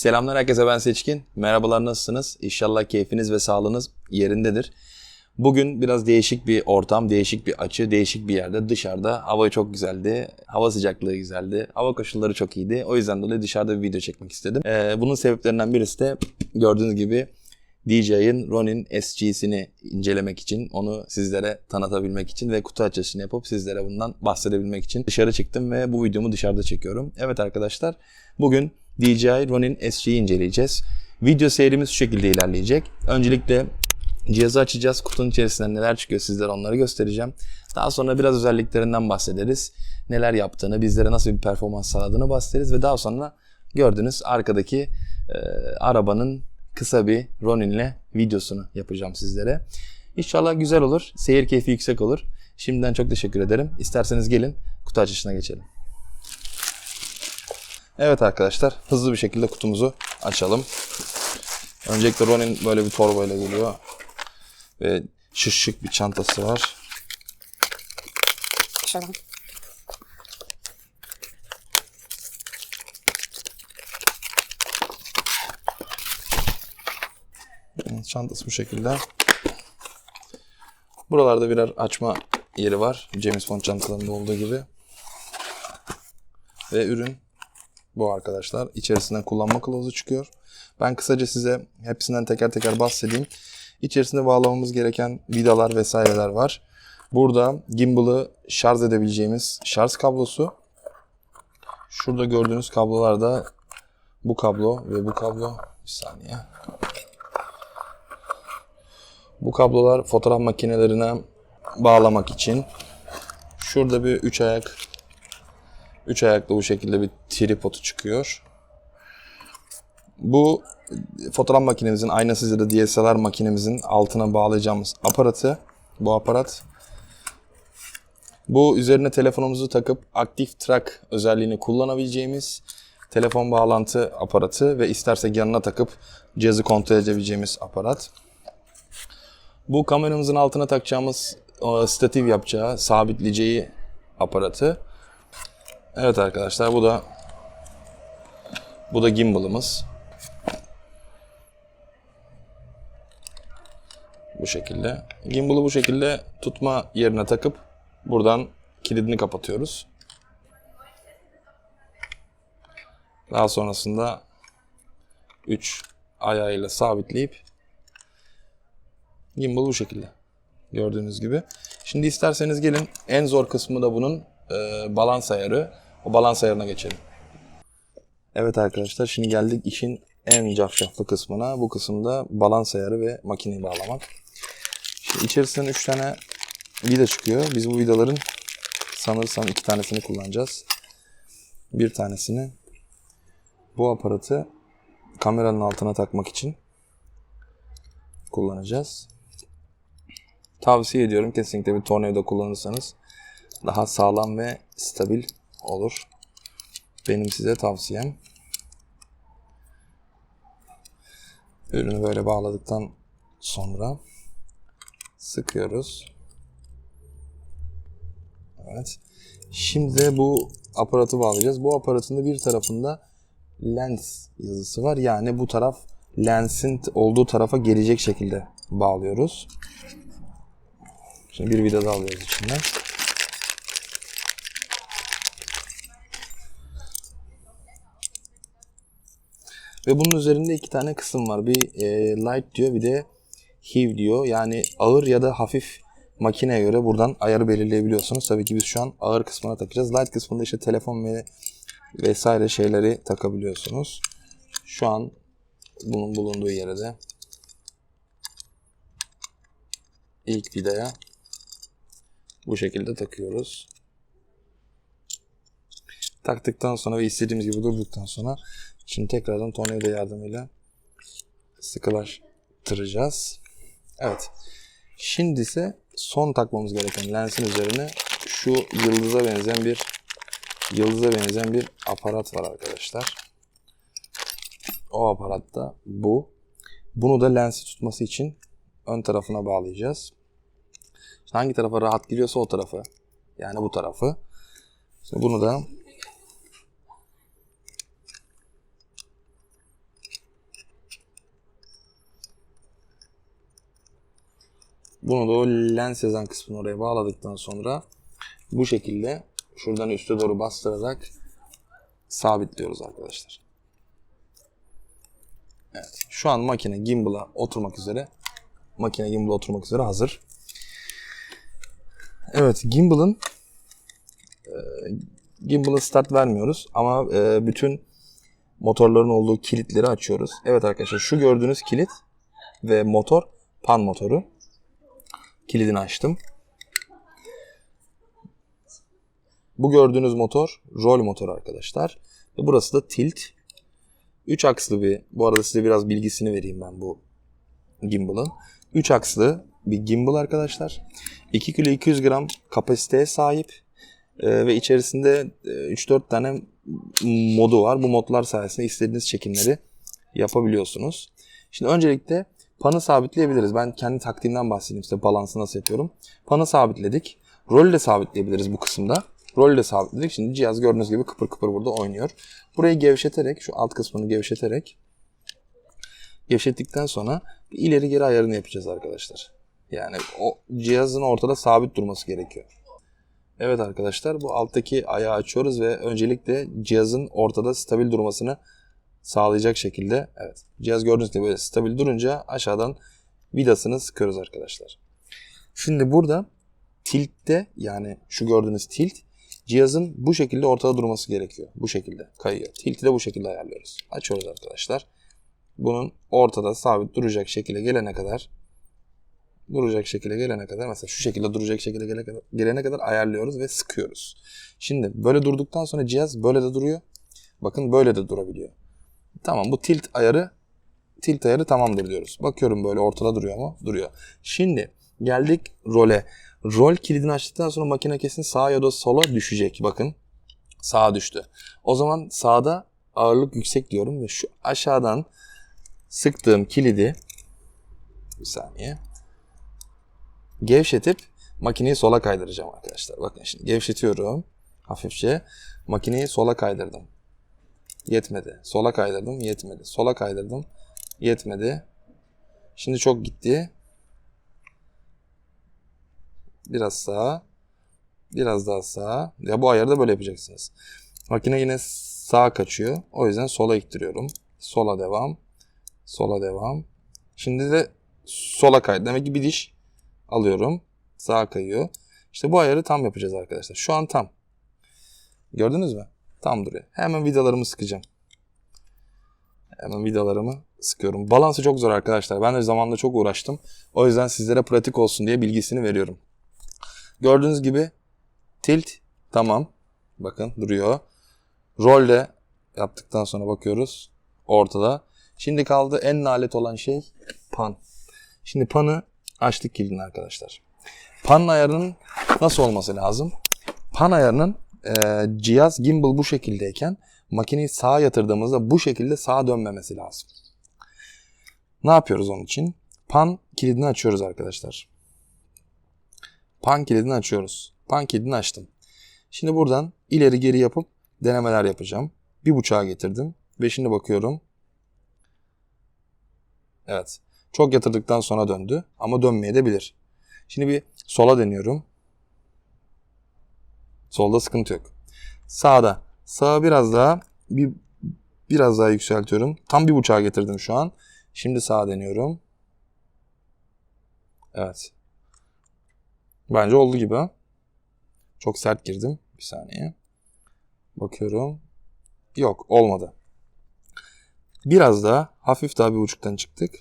Selamlar herkese ben Seçkin. Merhabalar nasılsınız? İnşallah keyfiniz ve sağlığınız yerindedir. Bugün biraz değişik bir ortam, değişik bir açı, değişik bir yerde. Dışarıda hava çok güzeldi. Hava sıcaklığı güzeldi. Hava koşulları çok iyiydi. O yüzden dolayı dışarıda bir video çekmek istedim. Ee, bunun sebeplerinden birisi de gördüğünüz gibi DJ'in Ronin SG'sini incelemek için, onu sizlere tanıtabilmek için ve kutu açılışını yapıp sizlere bundan bahsedebilmek için dışarı çıktım ve bu videomu dışarıda çekiyorum. Evet arkadaşlar, bugün DJI Ronin SG'yi inceleyeceğiz. Video serimiz şu şekilde ilerleyecek. Öncelikle cihazı açacağız. Kutunun içerisinden neler çıkıyor sizlere onları göstereceğim. Daha sonra biraz özelliklerinden bahsederiz. Neler yaptığını, bizlere nasıl bir performans sağladığını bahsederiz ve daha sonra gördüğünüz arkadaki e, arabanın kısa bir Ronin'le videosunu yapacağım sizlere. İnşallah güzel olur. Seyir keyfi yüksek olur. Şimdiden çok teşekkür ederim. İsterseniz gelin kutu açışına geçelim. Evet arkadaşlar hızlı bir şekilde kutumuzu açalım. Öncelikle Ronin böyle bir torbayla geliyor. Ve şık bir çantası var. Evet, Çantası bu şekilde. Buralarda birer açma yeri var. James Bond çantalarında olduğu gibi. Ve ürün bu arkadaşlar. İçerisinden kullanma kılavuzu çıkıyor. Ben kısaca size hepsinden teker teker bahsedeyim. İçerisinde bağlamamız gereken vidalar vesaireler var. Burada gimbal'ı şarj edebileceğimiz şarj kablosu. Şurada gördüğünüz kablolar da bu kablo ve bu kablo. Bir saniye. Bu kablolar fotoğraf makinelerine bağlamak için. Şurada bir üç ayak üç ayaklı bu şekilde bir tripodu çıkıyor. Bu fotoğraf makinemizin aynasız ya da DSLR makinemizin altına bağlayacağımız aparatı. Bu aparat. Bu üzerine telefonumuzu takıp aktif track özelliğini kullanabileceğimiz telefon bağlantı aparatı ve istersek yanına takıp cihazı kontrol edebileceğimiz aparat. Bu kameramızın altına takacağımız o, statif yapacağı, sabitleyeceği aparatı. Evet arkadaşlar bu da bu da gimbal'ımız. Bu şekilde. Gimbal'ı bu şekilde tutma yerine takıp buradan kilidini kapatıyoruz. Daha sonrasında 3 ayağıyla sabitleyip Gimbal bu şekilde. Gördüğünüz gibi. Şimdi isterseniz gelin en zor kısmı da bunun e, balans ayarı. O balans ayarına geçelim. Evet arkadaşlar şimdi geldik işin en cafcaflı kısmına. Bu kısımda balans ayarı ve makineyi bağlamak. Şimdi içerisinden 3 tane vida çıkıyor. Biz bu vidaların sanırsam iki tanesini kullanacağız. Bir tanesini bu aparatı kameranın altına takmak için kullanacağız. Tavsiye ediyorum kesinlikle bir tornavida kullanırsanız daha sağlam ve stabil olur. Benim size tavsiyem. Ürünü böyle bağladıktan sonra sıkıyoruz. Evet. Şimdi de bu aparatı bağlayacağız. Bu aparatın da bir tarafında lens yazısı var. Yani bu taraf lensin olduğu tarafa gelecek şekilde bağlıyoruz. Şimdi bir vida daha alıyoruz içinden. Ve bunun üzerinde iki tane kısım var. Bir e, light diyor bir de heavy diyor. Yani ağır ya da hafif makineye göre buradan ayarı belirleyebiliyorsunuz. Tabii ki biz şu an ağır kısmına takacağız. Light kısmında işte telefon ve vesaire şeyleri takabiliyorsunuz. Şu an bunun bulunduğu yere de ilk vidaya bu şekilde takıyoruz. Taktıktan sonra ve istediğimiz gibi durduktan sonra şimdi tekrardan tornavida yardımıyla sıkılaştıracağız. Evet. Şimdi ise son takmamız gereken lensin üzerine şu yıldıza benzeyen bir yıldıza benzeyen bir aparat var arkadaşlar. O aparat da bu. Bunu da lensi tutması için ön tarafına bağlayacağız. Şimdi hangi tarafa rahat giriyorsa o tarafı. Yani bu tarafı. Şimdi bunu da Bunu da o lens yazan kısmını oraya bağladıktan sonra bu şekilde şuradan üste doğru bastırarak sabitliyoruz arkadaşlar. Evet. Şu an makine gimbal'a oturmak üzere. Makine gimbal'a oturmak üzere hazır. Evet, gimbal'ın e, gimbal'a start vermiyoruz ama e, bütün motorların olduğu kilitleri açıyoruz. Evet arkadaşlar şu gördüğünüz kilit ve motor pan motoru. Kilidini açtım. Bu gördüğünüz motor rol motor arkadaşlar. Ve burası da tilt. 3 akslı bir, bu arada size biraz bilgisini vereyim ben bu gimbal'ın. 3 akslı bir gimbal arkadaşlar. 2 kilo 200 gram kapasiteye sahip. Ee, ve içerisinde e, 3-4 tane modu var. Bu modlar sayesinde istediğiniz çekimleri yapabiliyorsunuz. Şimdi öncelikle panı sabitleyebiliriz. Ben kendi taktiğimden bahsedeyim size balansı nasıl yapıyorum. Panı sabitledik. Rolü de sabitleyebiliriz bu kısımda. Rolü de sabitledik. Şimdi cihaz gördüğünüz gibi kıpır kıpır burada oynuyor. Burayı gevşeterek, şu alt kısmını gevşeterek gevşettikten sonra bir ileri geri ayarını yapacağız arkadaşlar. Yani o cihazın ortada sabit durması gerekiyor. Evet arkadaşlar bu alttaki ayağı açıyoruz ve öncelikle cihazın ortada stabil durmasını sağlayacak şekilde evet cihaz gördüğünüz gibi stabil durunca aşağıdan vidasını sıkıyoruz arkadaşlar. Şimdi burada tiltte yani şu gördüğünüz tilt cihazın bu şekilde ortada durması gerekiyor. Bu şekilde kayıyor. Tilti de bu şekilde ayarlıyoruz. Açıyoruz arkadaşlar. Bunun ortada sabit duracak şekilde gelene kadar duracak şekilde gelene kadar mesela şu şekilde duracak şekilde gelene kadar, gelene kadar ayarlıyoruz ve sıkıyoruz. Şimdi böyle durduktan sonra cihaz böyle de duruyor. Bakın böyle de durabiliyor. Tamam bu tilt ayarı tilt ayarı tamamdır diyoruz. Bakıyorum böyle ortada duruyor mu? Duruyor. Şimdi geldik role. Rol kilidini açtıktan sonra makine kesin sağa ya da sola düşecek. Bakın sağa düştü. O zaman sağda ağırlık yüksek diyorum ve şu aşağıdan sıktığım kilidi bir saniye gevşetip makineyi sola kaydıracağım arkadaşlar. Bakın şimdi gevşetiyorum hafifçe. Makineyi sola kaydırdım. Yetmedi. Sola kaydırdım. Yetmedi. Sola kaydırdım. Yetmedi. Şimdi çok gitti. Biraz sağa. Biraz daha sağa. Ya bu ayarı da böyle yapacaksınız. Makine yine sağa kaçıyor. O yüzden sola ittiriyorum. Sola devam. Sola devam. Şimdi de sola kay. Demek ki bir diş alıyorum. Sağa kayıyor. İşte bu ayarı tam yapacağız arkadaşlar. Şu an tam. Gördünüz mü? Tam duruyor. Hemen vidalarımı sıkacağım. Hemen vidalarımı sıkıyorum. Balansı çok zor arkadaşlar. Ben de zamanında çok uğraştım. O yüzden sizlere pratik olsun diye bilgisini veriyorum. Gördüğünüz gibi tilt tamam. Bakın duruyor. Roll de yaptıktan sonra bakıyoruz. Ortada. Şimdi kaldı en nalet olan şey pan. Şimdi panı açtık kilidini arkadaşlar. Pan ayarının nasıl olması lazım? Pan ayarının e, cihaz gimbal bu şekildeyken makineyi sağa yatırdığımızda bu şekilde sağa dönmemesi lazım. Ne yapıyoruz onun için? Pan kilidini açıyoruz arkadaşlar. Pan kilidini açıyoruz. Pan kilidini açtım. Şimdi buradan ileri geri yapıp denemeler yapacağım. Bir buçuğa getirdim ve şimdi bakıyorum. Evet. Çok yatırdıktan sonra döndü ama dönmeye de. Şimdi bir sola deniyorum. Solda sıkıntı yok. Sağda. Sağa biraz daha bir biraz daha yükseltiyorum. Tam bir buçuğa getirdim şu an. Şimdi sağa deniyorum. Evet. Bence oldu gibi. Çok sert girdim. Bir saniye. Bakıyorum. Yok olmadı. Biraz daha hafif daha bir uçuktan çıktık.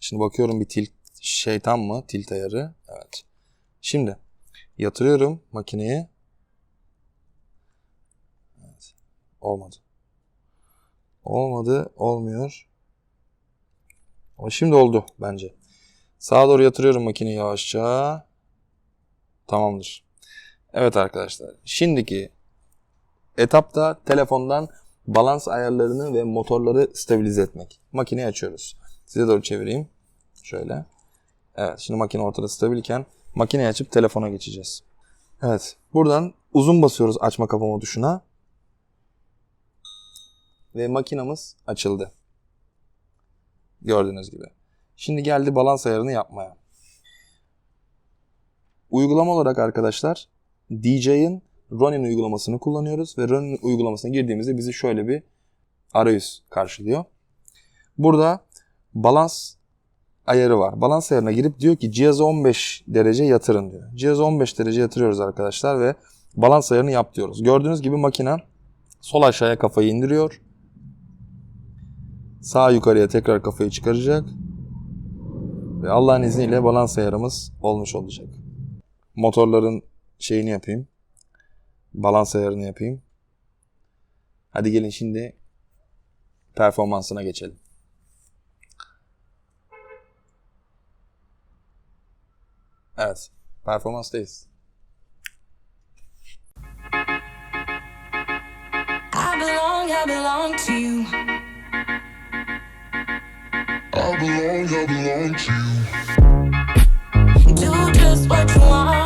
Şimdi bakıyorum bir tilt şey tam mı? Tilt ayarı. Evet. Şimdi yatırıyorum makineyi. Evet. Olmadı. Olmadı. Olmuyor. Ama şimdi oldu bence. Sağa doğru yatırıyorum makineyi yavaşça. Tamamdır. Evet arkadaşlar. Şimdiki etapta telefondan balans ayarlarını ve motorları stabilize etmek. Makineyi açıyoruz. Size doğru çevireyim. Şöyle. Evet şimdi makine ortada stabilken makineyi açıp telefona geçeceğiz. Evet. Buradan uzun basıyoruz açma kapama tuşuna. Ve makinamız açıldı. Gördüğünüz gibi. Şimdi geldi balans ayarını yapmaya. Uygulama olarak arkadaşlar DJ'in Ronin uygulamasını kullanıyoruz ve Ronin uygulamasına girdiğimizde bizi şöyle bir arayüz karşılıyor. Burada balans ayarı var. Balans ayarına girip diyor ki cihazı 15 derece yatırın diyor. Cihazı 15 derece yatırıyoruz arkadaşlar ve balans ayarını yap diyoruz. Gördüğünüz gibi makine sol aşağıya kafayı indiriyor. Sağ yukarıya tekrar kafayı çıkaracak. Ve Allah'ın izniyle balans ayarımız olmuş olacak. Motorların şeyini yapayım. Balans ayarını yapayım. Hadi gelin şimdi performansına geçelim. Evet, performanstayız. I belong, I belong to you. I belong, I belong to you. Do just what you want.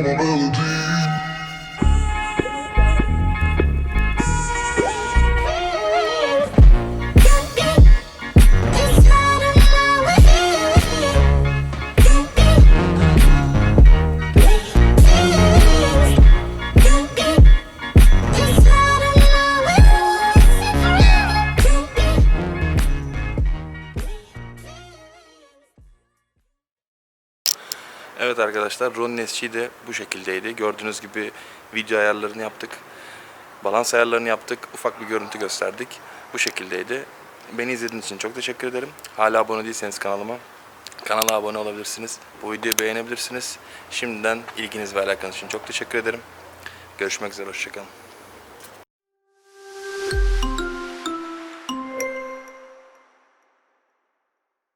on a melody. Evet arkadaşlar Ronin SG de bu şekildeydi. Gördüğünüz gibi video ayarlarını yaptık. Balans ayarlarını yaptık. Ufak bir görüntü gösterdik. Bu şekildeydi. Beni izlediğiniz için çok teşekkür ederim. Hala abone değilseniz kanalıma kanala abone olabilirsiniz. Bu videoyu beğenebilirsiniz. Şimdiden ilginiz ve alakanız için çok teşekkür ederim. Görüşmek üzere. Hoşçakalın.